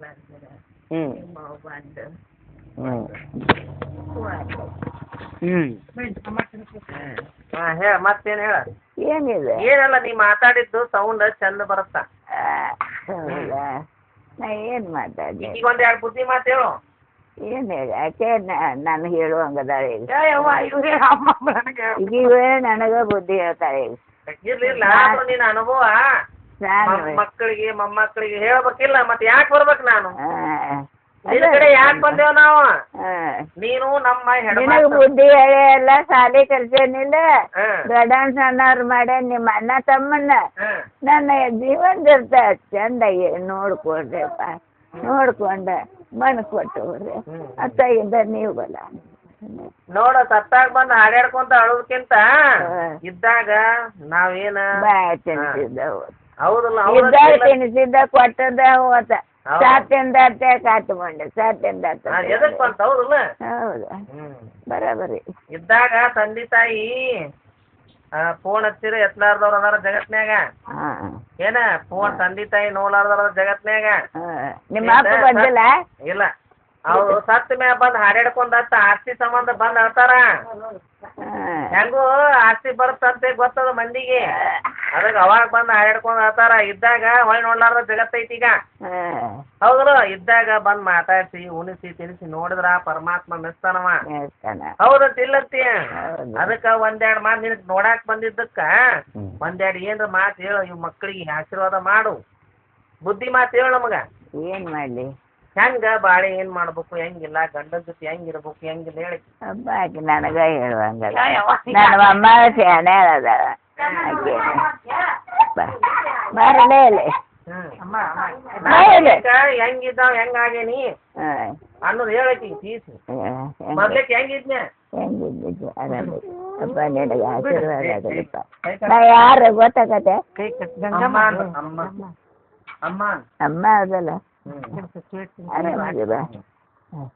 ಬಂದ್ರೆ ಹ್ಞೂ ನಿಮ್ಮ ಬಂದು ಹ್ಞೂ ಹೋದ್ರು. ಹ್ಞೂ ಹಾ ಹೇಳ ಮತ್ತೇನು ಹೇಳ? ಏನಿದೆ ಏನಲ್ಲ ನೀ ಮಾತಾಡಿದ್ದು ಸೌಂಡ್ ಚಂದ ಬರುತ್ತ? ಆ, ಹೌದಾ? ನಾ ಏನು ಮಾತಾಡಿ ಒಂದ್ ಎರಡು ಬುದ್ಧಿ ಮಾತು ಹೇಳು. ಏನು ಹೇಳಿ? ಯಾಕೆ ನಾನು ಹೇಳುವಂಗದಾಳೆ ಈಗ. ಇವ್ರೇ ಅಮ್ಮ ನನಗೆ. ಈಗೀಗ ನನಗೆ ಬುದ್ಧಿ ಹೇಳ್ತಾಳೆ ಈಗ. ಅನುಭವ. ಮ- ಮಕ್ಕಳಿಗೆ ಮೊಮ್ಮಕ್ಕಳಿಗೆ ಹೇಳ್ಬೇಕಿಲ್ಲ ಮತ್ತೆ ಯಾಕೆ ಬರ್ಬೇಕು ನಾನು? ನಿನ್ನ ಕಡೆ ಯಾಕೆ ಬಂದೇವ್ ನಾವು. ನೀನು ನಮ್ಮ ನಿನಗೆ ಹೆಣ್ಮಕ್ಳು ಬುದ್ಧಿ ಹೇಳಿ ಎಲ್ಲ ಶಾಲೆ ಕಲ್ಸೇನಿಲ್ಲ ಹ್ಮ್ ದೊಡ್ಡವನ್ ಸಣ್ಣವ್ರು ನಿಮ್ಮ ಅಣ್ಣ ತಮ್ಮನ್ನ ನನ್ನ ನನ್ನ ಜೀವನದಿರ್ತ ಚಂದ ನೋಡ್ಕೊಡ್ರಿಪ್ಪ ನೋಡ್ಕೊಂಡ ಮನ್ ಕೊಟ್ಟು ಹೋಗ್ರಿ ಹ್ಮ್. ಅತ್ತಾಗಿಂದ ನೀವು ಬಲ್ಲ ನೋಡ ಸತ್ತಾಗ ಬಂದು ಹಾಡ್ಯಾಡ್ಕೊಂತ ಅಳೋದಕ್ಕಿಂತ ಹಾ. ಇದ್ದಾಗ ನಾವೇನ? ಬಾ ತಿನ್ಸಿದ್ದವು ಹೌದಲ್ಲ ಇದ್ದಾಗ ಹೌದಲ್ಲ ತಿನ್ಸಿದ್ದ ಕೊಟ್ಟದ ಹೋತ. ಸಾತಿಂದ ಅತ್ತೆ ಕಾತ್ಕೊಂಡೆ ಸಾತಿಂದ ಹಾ, ಎದಕ್ ಬಂತ? ಹೌದಲ್ಲ? ಹೌದು. ಬರೋಬರಿ. ಇದ್ದಾಗ ತಂದೆ ತಾಯಿ ಫೋನ್ ಹಚ್ಚಿರ ಎತ್ಲಾರ್ದವ್ರ ಅದಾರ ಜಗತ್ನ್ಯಾಗ. ಏನ? ಫೋನ್ ತಂದೆ ತಾಯಿ ನೋಡ್ಲಾರ್ದವ್ರ ಜಗತ್ನ್ಯಾಗ. ನಿಮ್ಮ ಅಪ್ಪ ಬಂದಿಲ್ಲ? ಇಲ್ಲ. ಅವ್ರು ಸತ್ತ ಮ್ಯಾಗ ಬಂದ್ ಹಾಡ್ಯಾಡ್ಕೊಂಡ್ ಹತ್ತ ಆಸ್ತಿ ಸಂಬಂಧ ಬಂದ್ ಹೇಳ್ತಾರ ಹೆಂಗು ಹೆಂಗೂ ಆಸ್ತಿ ಬರುತ್ತಂತೆ ಗೊತ್ತದ ಮಂದಿಗೆ? ಅದಕ್ಕೆ ಅವಾಗ ಬಂದು ಹಾಡ್ಯಾಡ್ಕೊಂಡ್ ಆತಾರ ಇದ್ದಾಗ ಹೊಳ್ಳಿ ನೋಡ್ಲಾರ್ದ ಜಗತ್ತೈತಿ ಈಗ. ಹೌದ್ರು? ಹೌದಲ್ಲ ಇದ್ದಾಗ ಬಂದ್ ಮಾತಾಡ್ಸಿ ಉಣಿಸಿ ತಿನ್ಸಿ ನೋಡಿದ್ರ ಪರಮಾತ್ಮ ಮೆಸ್ತಾನವ. ತಿಲ್ಲತ್ತಿ ಅದಕ್ಕೆ ಒಂದೆರಡು ಮಾತು ನಿನ್ ನೋಡಾಕ್ ಬಂದಿದ್ದಕ್ಕ. ಒಂದೆರಡು ಏನ್ರ ಮಾತು ಹೇಳು ಇವ್ ಮಕ್ಕಳಿಗೆ ಆಶೀರ್ವಾದ ಮಾಡು. ಬುದ್ಧಿ ಮಾತು ಹೇಳು ನಮಗ. ಏನ್ ಮಾಡ್ಲಿ? ಹೆಂಗ ಬಾಳೆ ಏನ್ ಮಾಡ್ಬೇಕು ಹೆಂಗಿಲ್ಲ ಗಂಡನ ಜೊತೆ ಹೆಂಗಿರ್ಬೇಕು ಹೆಂಗಿಲ್ಲ ಹೇಳಿ. ನನಗ ಯವ್ವ. ನನ್ನ ಅಮ್ಮ ಬರಲೇ ಇಲ್ಲ ಹ್ಮ್ ಹೇಳು. ಹೆಂಗಿದ್ದಾವ್ ಹೆಂಗಾಗೇನಿ ಹಾಂ ಅನ್ನೋದು ಹೇಳಕಿ ತೀಸಿ ಮೊದ್ಲಿಕ್ಕೆ ಹೆಂಗಿದ್ನ ಹೆಂಗಿದ್ದು ಆರಾಮ ಅಪ್ಪ ನಿನಗೆ ಆಶೀರ್ವಾದ ಆಗಲಿಪ್ಪ ನಾ ಯಾರು ಗೊತ್ತಾಗತ್ತೆ ಅಮ್ಮ ಅಂದ್ರು, ಅಮ್ಮ ಅಮ್ಮ ಅಂದ್ರು. ಅಮ್ಮ ಅದಲ್ಲ ಹ್ಮ್ ಆರಾಮಾಗಿ ಬಾ ಹಾಂ